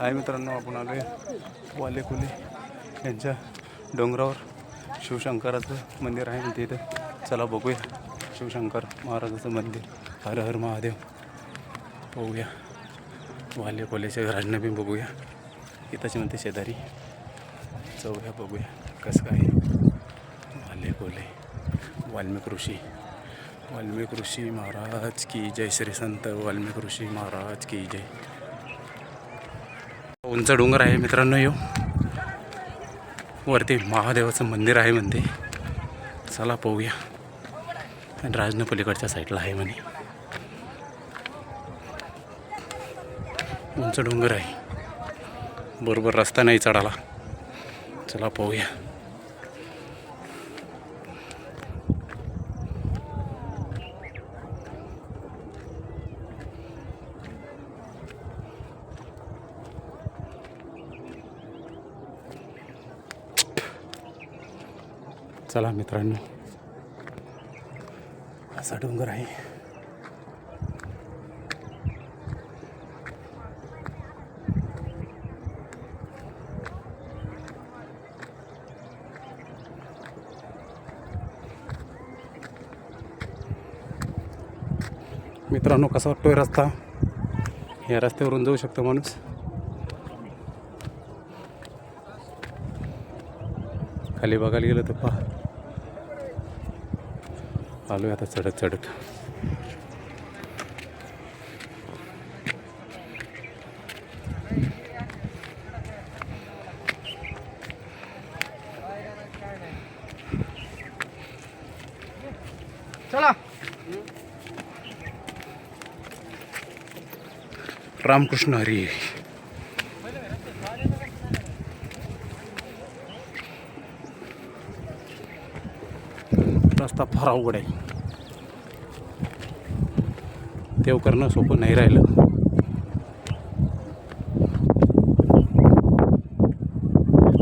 आहे मित्रांनो आपण आलो आहे वालेकुले यांच्या डोंगरावर. शिवशंकराचं मंदिर आहे म्हणते इथं. चला बघूया. शिवशंकर महाराजाचं मंदिर. हर हर महादेव. बघूया. वाले कोलेच्या घरांना बी बघूया. इथंच म्हणते शेजारी. चौघ्या बघूया कसं काय वालेकोले वाल्मिक ऋषी. वाल्मिक ऋषी महाराज की जय श्री संत. वाल्मिक ऋषी महाराज की जय. उंच डोंगर आहे मित्रांनो यो. वरती महादेवाचं मंदिर आहे म्हणते. चला पाहूया. आणि पलीकडच्या साईडला आहे म्हणे. उंच डोंगर आहे. बरोबर रस्ता नाही चढाला चला पाहूया. चला मित्रांनो. असा डोंगर आहे. मित्रांनो कसा वाटतोय रस्ता? या रस्त्यावरून जाऊ शकतो माणूस. खाली बघायला गेलं तर पहा. आलोय आता चढत चढत चला. रामकृष्ण हरी. रस्ता फार अवघड आहे. तेव करणं सोपं नाही राहिलं.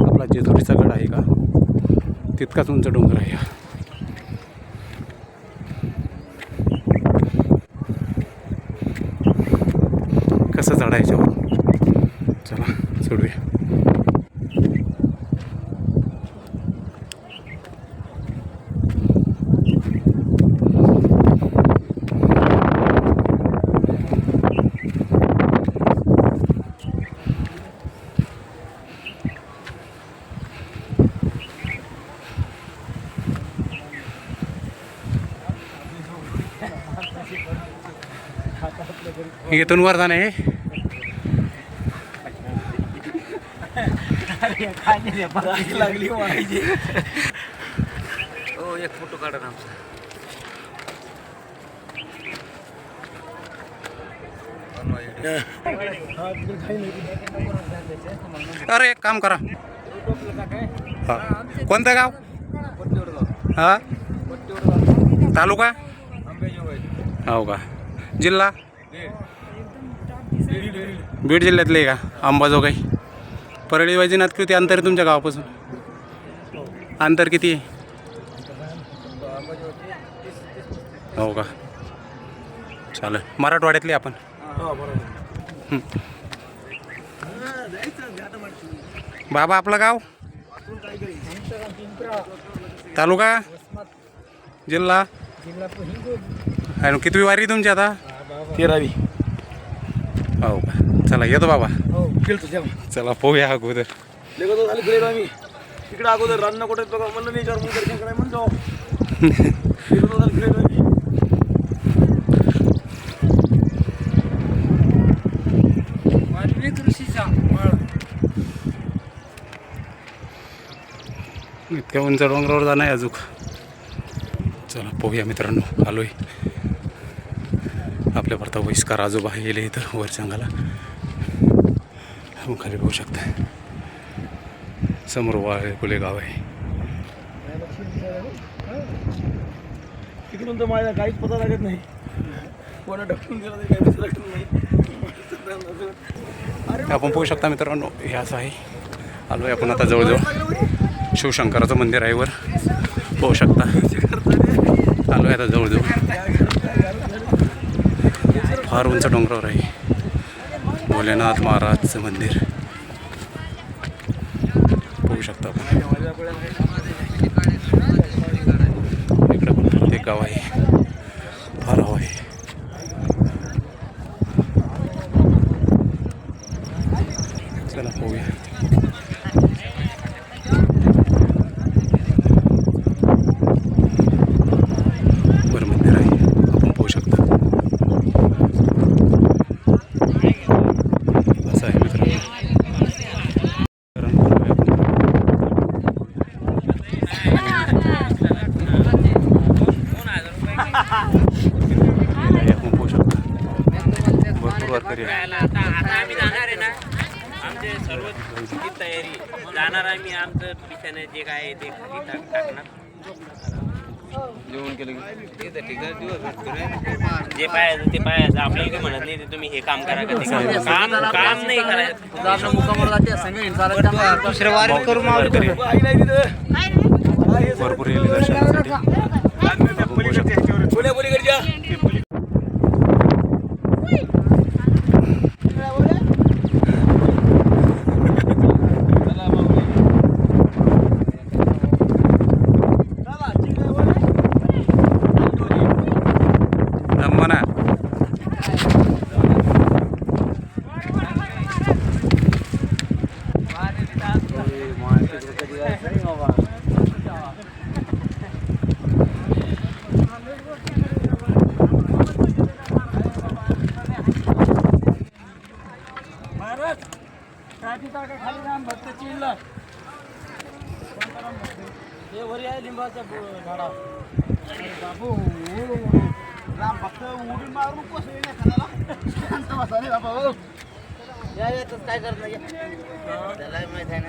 आपला जेजुरीचा गड आहे का? तितकाच उंच डोंगर आहे हा. कसं चढायच्यावर चला चढूया इथून वर जाणे हे. लागली माहिती हो एक फोटो काढा आमचा. अरे एक काम करा. हा. कोणतं गाव? हा? तालुका? हो का. जिल्हा? बीड जिल्ह्यातले आहे का? अंबाजोगाई. परळी वैजनाथ किती अंतर आहे तुमच्या गावापासून? अंतर किती आहे? हो का? चालेल. मराठवाड्यातले आपण? बाबा आपलं गाव? तालुका? जिल्हा? आणि कितवी वारी तुमची आता? तेरावी. हो. का चला येतो बाबा. हो जेव्हा चला पोहूया अगोदर. आम्ही. तिकडे अगोदर कुठे बघा म्हणलं नाही चार मुलं दर्शन कराय म्हणतो. आम्ही. इतक्या उंच डोंगरावर जाणं आहे अजून. चला पोहूया मित्रांनो आलोय. आपल्या भरता वहिष्कार आजोबा गेले इथं वर सांगायला आपण खाली पाहू शकता समोर वाळे कुले गाव आहे. तिकडून तर माझ्या काहीच पता लागत नाही. कोणा ढकलून गेला तरी काही पता लागत नाही. आपण पाहू शकता मित्रांनो हे असं आहे. आलोय आपण आता जवळजवळ. शिवशंकराचं मंदिर आहे वर. पाहू शकता. आलोय आता जवळजवळ. फार उंच डोंगरावर आहे. भोलेनाथ महाराजचं मंदिर. बघू शकता आपण. इकडं पण एक गाव आहे फाराव आहे चला पाहूया बरं मंदिर आहे आपण पाहू शकता असं आहे मित्रांनो कारण हे आपण पाहू शकता भरपूर वारकरी आहे आता आता आम्ही जाणार आहे ना. आमचे सर्व तयारी. जाणार आहे मी आमचं बिछाने जे काय आहे ते टाकणार. जेवण केलं जे पाहायचं ते पाहायचं. आपल्याला काही म्हणत नाही ते तुम्ही हे काम करा का ते काम काम काम नाही करायचं. भरपूर येईल दर्शनासाठी आपण पाहू शकता बोल्या बोलीकडच्या रम्मना तिकडे कधी जायचं नाही बाबा महाराज हे वरी आहे लिंबाच्या झाडा बाबू राम भक्त उडी हो. या येतच काय करत नाही? त्याला माहीत आहे ना.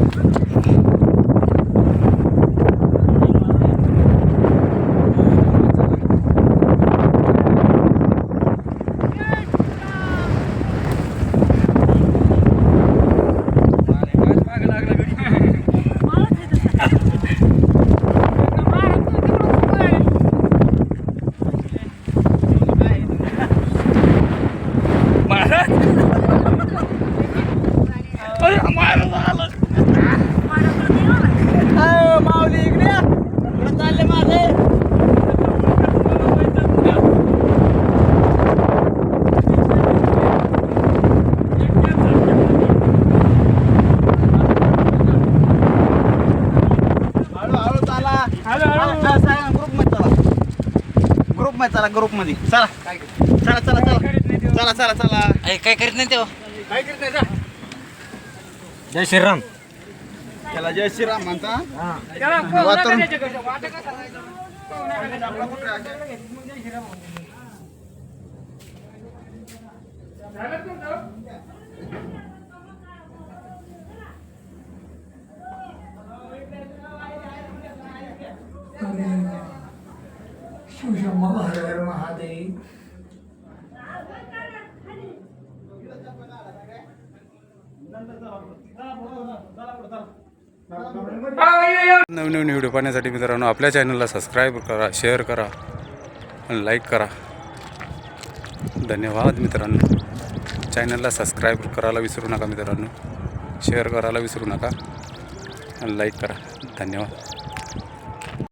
ग्रुपमध्ये चला ग्रुपमध्ये. चला. चला चला चला. चला चला चला. काय करीत नाही तेव्हा जय श्रीराम. त्याला जय श्रीराम म्हणता. वातावरण. शिवशंभ मध्ये. नवीन नवीन व्हिडिओ पाहण्यासाठी मित्रांनो आपल्या चॅनलला सबस्क्राईब करा शेअर करा आणि लाईक करा. धन्यवाद मित्रांनो. चॅनलला सबस्क्राईब करायला विसरू नका मित्रांनो. शेअर करायला विसरू नका. आणि लाईक करा. धन्यवाद.